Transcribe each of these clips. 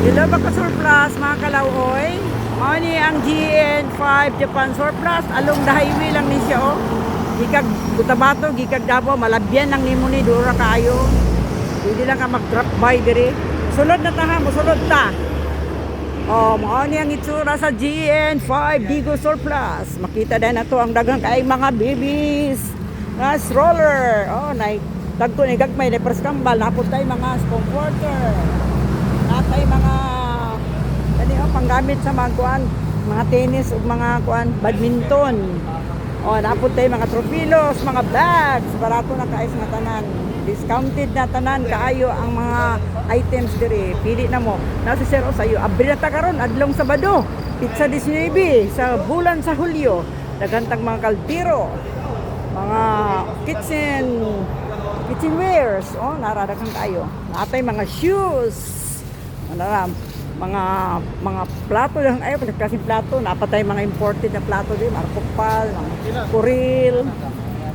Hello mga surplus mga kalawhoy. Mao ni ang GN5 Japan surplus along the highway lang ni siya oh. Gikag Cotabato, gikag Davao, malabyan lang nimo ni dura kaayo. Hindi lang ka mag-drop by diri. Sulod na ta ha, musulod ta. Oh, mao ni ang itsura sa GN5 Digo Surplus. Makita din na to ang daghang kay mga babies. Nga stroller. Oh, nay dagko ni gagmay na perskambal napod tay mga comforter. Natay mga kani oh, panggamit sa mga kuan, mga tennis ug mga kuan, badminton. Oh, napod tay mga tropilos, mga bags, barato na kaayos nga tanan. Discounted na tanan kaayo ang mga items diri. Pili na mo. Nasa zero sa iyo. Abri na ta karon adlong Sabado. Pizza 19 sa bulan sa Hulyo. Dagantang mga kaldero, mga kitchen kitchenwares oh naradakan kayo natay mga shoes ano mga mga plato lang ay kasi plato napatay mga imported na plato din markopal mga kuril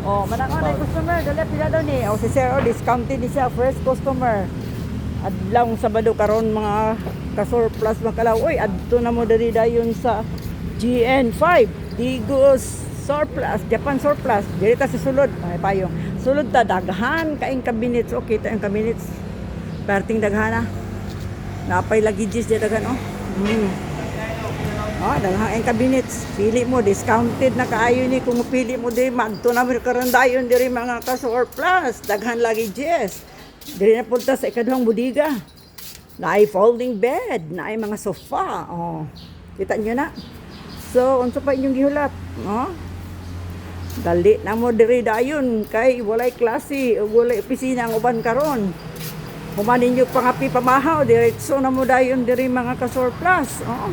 oh manang na customer dali pila daw ni oh si sir oh discounted ni siya first customer adlaw sabado karon mga ka-surplus mga kalaw oy adto na mo diri dayon sa GN5 Digos surplus, Japan surplus. Diri ta sa sulod, ay payo. Sulod ta daghan kaing kabinets. Okay ta ang kabinets. Perting daghan na. Napay lagi jis di daghan oh. Mm. Oh, daghan ang kabinets. Pili mo discounted na kaayo ni kung pili mo di magto na mo karon dayon diri mga ka surplus. Daghan lagi jis. Diri na punta sa ikaduhang budiga. Naay folding bed, naay mga sofa. Oh. Kita nyo na. So, unsa pa inyong gihulat? No? Dali na mo diri dayon kay walay klase walay opisina ang uban karon. Human ninyo pangapi pamahaw diretso na mo dayon diri mga ka-surplus. Oo.